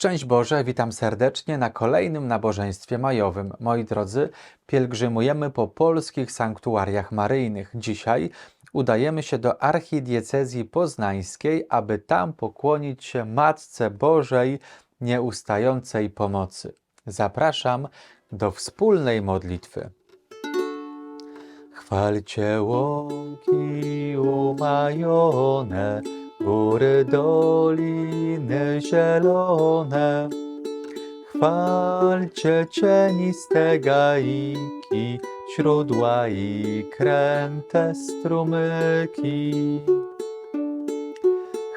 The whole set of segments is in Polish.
Szczęść Boże, witam serdecznie na kolejnym nabożeństwie majowym. Moi drodzy, pielgrzymujemy po polskich sanktuariach maryjnych. Dzisiaj udajemy się do archidiecezji poznańskiej, aby tam pokłonić się Matce Bożej nieustającej pomocy. Zapraszam do wspólnej modlitwy. Chwalcie łąki umajone, góry, doliny zielone. Chwalcie cieniste gaiki, źródła i kręte strumyki.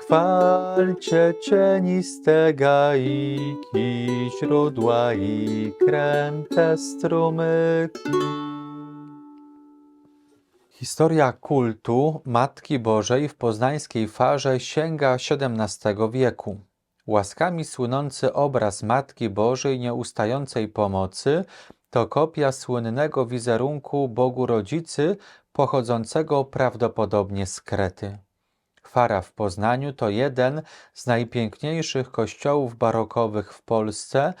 Chwalcie cieniste gaiki, źródła i kręte strumyki. Historia kultu Matki Bożej w poznańskiej farze sięga XVII wieku. Łaskami słynący obraz Matki Bożej nieustającej pomocy to kopia słynnego wizerunku Bogu Rodzicy pochodzącego prawdopodobnie z Krety. Fara w Poznaniu to jeden z najpiękniejszych kościołów barokowych w Polsce,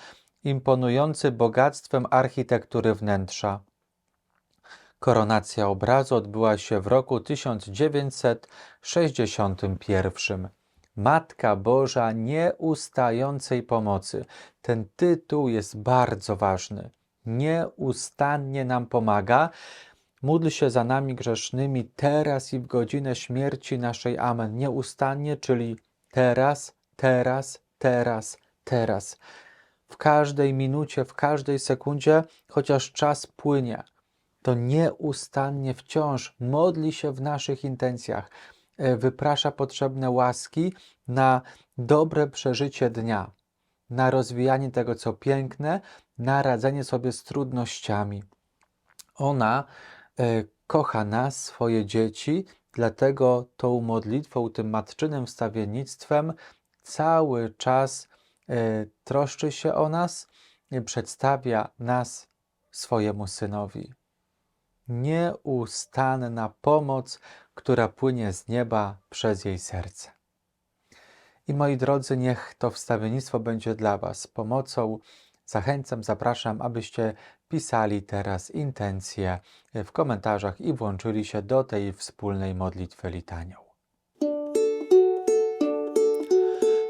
imponujący bogactwem architektury wnętrza. Koronacja obrazu odbyła się w roku 1961. Matka Boża nieustającej pomocy. Ten tytuł jest bardzo ważny. Nieustannie nam pomaga. Módl się za nami grzesznymi teraz i w godzinę śmierci naszej. Amen. Nieustannie, czyli teraz, teraz, teraz, teraz. W każdej minucie, w każdej sekundzie, chociaż czas płynie to nieustannie wciąż modli się w naszych intencjach, e, wyprasza potrzebne łaski na dobre przeżycie dnia, na rozwijanie tego, co piękne, na radzenie sobie z trudnościami. Ona e, kocha nas, swoje dzieci, dlatego tą modlitwą, tym matczynym wstawiennictwem cały czas e, troszczy się o nas, przedstawia nas swojemu synowi nieustanna pomoc, która płynie z nieba przez jej serce. I moi drodzy, niech to wstawiennictwo będzie dla Was pomocą. Zachęcam, zapraszam, abyście pisali teraz intencje w komentarzach i włączyli się do tej wspólnej modlitwy litanią.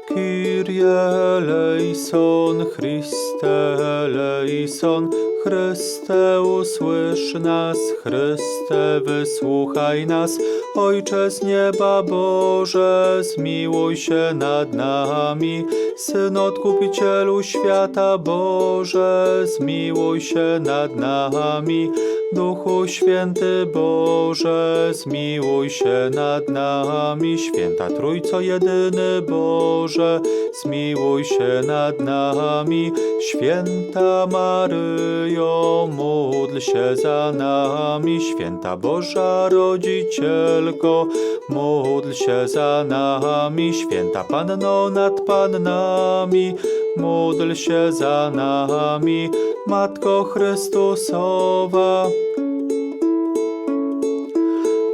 Kyrie eleison, Chryste eleison, Chryste usłysz nas, Chryste wysłuchaj nas, Ojcze z nieba Boże, zmiłuj się nad nami, Syn Odkupicielu świata Boże, zmiłuj się nad nami, Duchu Święty Boże, zmiłuj się nad nami, Święta Trójco Jedyny Boże, zmiłuj się nad nami, Święta Maryjo, módl się za nami, Święta Boża Rodzicielko, módl się za nami, Święta Panno nad Pannami, módl się za nami, Matko Chrystusowa.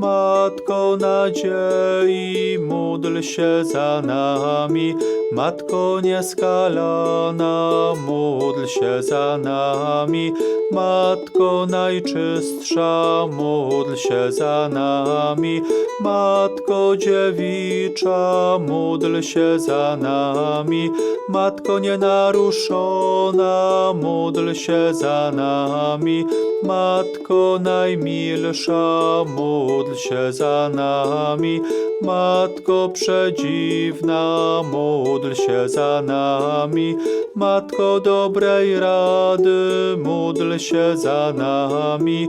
Matko nadziei, módl się za nami. Matko nieskalana, módl się za nami. Matko najczystsza, módl się za nami. Matko dziewicza, módl się za nami. Matko nienaruszona, módl się za nami. Matko najmilsza, módl się za nami. Matko przedziwna, módl się za nami. Matko dobrej rady, módl się za nami.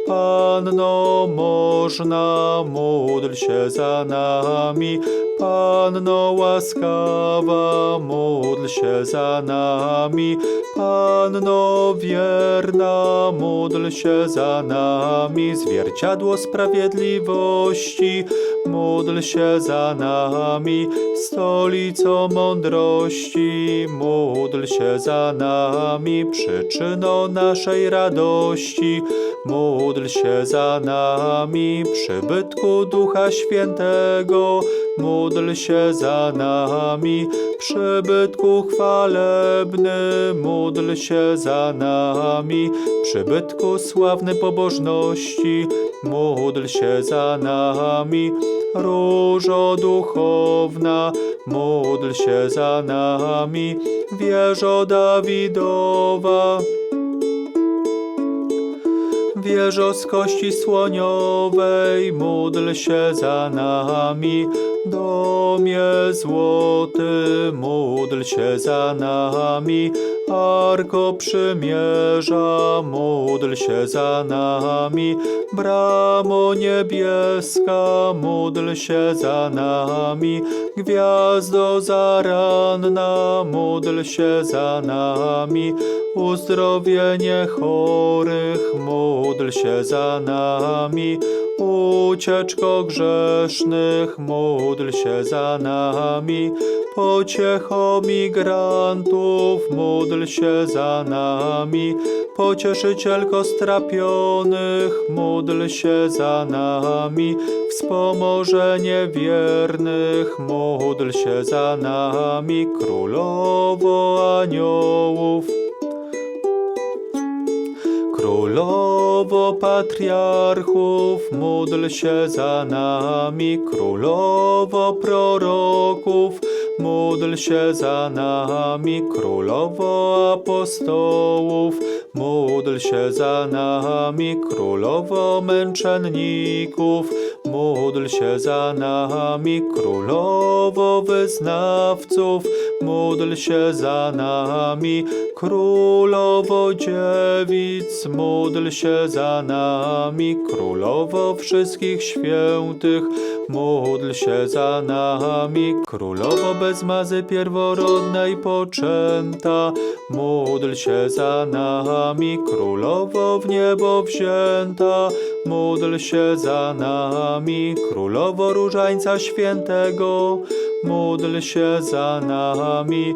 Panno można, módl się za nami. Panno łaskawa, módl się za nami. Panno wierna, módl się za nami. Zwierciadło sprawiedliwości, módl się za nami. Stolico mądrości, módl się za nami. Przyczyno naszej radości, módl się za nami. Przybytku Ducha Świętego, módl się za nami. Przybytku chwalebny, módl się za nami. Przybytku sławny pobożności, módl się za nami. Różo duchowna, módl się za nami. Wieżo Dawidowa, Wieżo z kości słoniowej, módl się za nami. Domie złoty, módl się za nami. Arko przymierza, módl się za nami. Bramo niebieska, módl się za nami. Gwiazdo zaranna, módl się za nami. Uzdrowienie chorych, módl się za nami. Ucieczko grzesznych, módl się za nami. Pociecho migrantów, módl się za nami. Pocieszycielko strapionych, módl się za nami. Wspomożenie wiernych, módl się za nami. Królowo aniołów, Królowo patriarchów, módl się za nami. Królowo proroków, módl się za nami. Królowo apostołów, módl się za nami. Królowo męczenników, módl się za nami. Królowo wyznawców, módl się za nami. Królowo dziewic, módl się za nami. Królowo wszystkich świętych, módl się za nami. Królowo bez mazy pierworodnej poczęta, módl się za nami. Królowo w niebo wzięta, módl się za nami. Królowo różańca świętego, módl się za nami.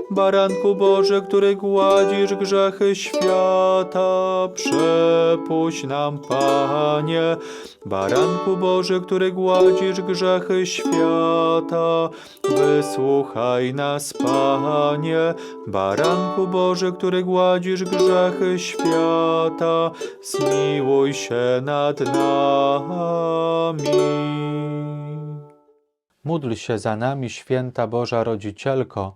Baranku Boże, który gładzisz grzechy świata, przepuść nam, Panie. Baranku Boże, który gładzisz grzechy świata, wysłuchaj nas, Panie. Baranku Boże, który gładzisz grzechy świata, zmiłuj się nad nami. Módl się za nami, święta Boża Rodzicielko,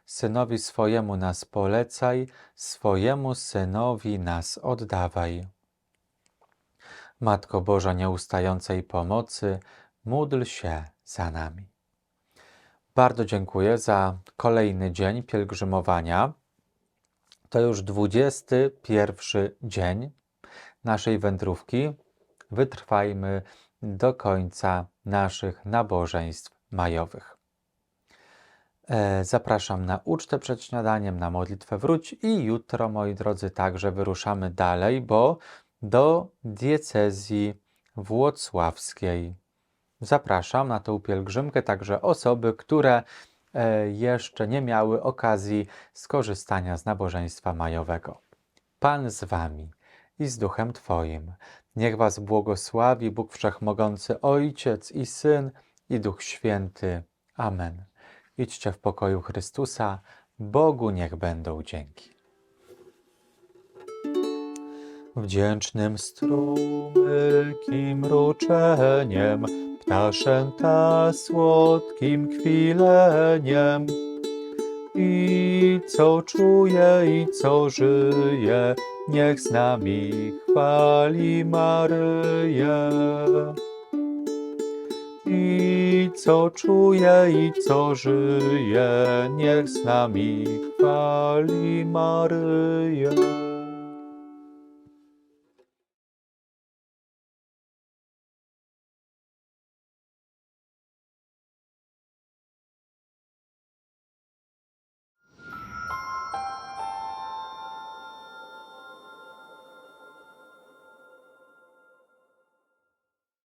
Synowi swojemu nas polecaj, swojemu Synowi nas oddawaj. Matko Boża nieustającej pomocy, módl się za nami. Bardzo dziękuję za kolejny dzień pielgrzymowania. To już 21 dzień naszej wędrówki. Wytrwajmy do końca naszych nabożeństw majowych. E, Zapraszam na ucztę przed śniadaniem, na modlitwę wróć i jutro, moi drodzy, także wyruszamy dalej, bo do diecezji włocławskiej. Zapraszam na tą pielgrzymkę także osoby, które e, jeszcze nie miały okazji skorzystania z nabożeństwa majowego. Pan z wami i z duchem Twoim. Niech was błogosławi Bóg Wszechmogący, Ojciec i Syn i Duch Święty. Amen. Idźcie w pokoju Chrystusa. Bogu niech będą dzięki. Wdzięcznym strumykim mruczeniem, ptaszęta słodkim kwileniem. I co czuje i co żyje, niech z nami chwali Maryję. I co czuje i co żyje, niech z nami chwali Maryję.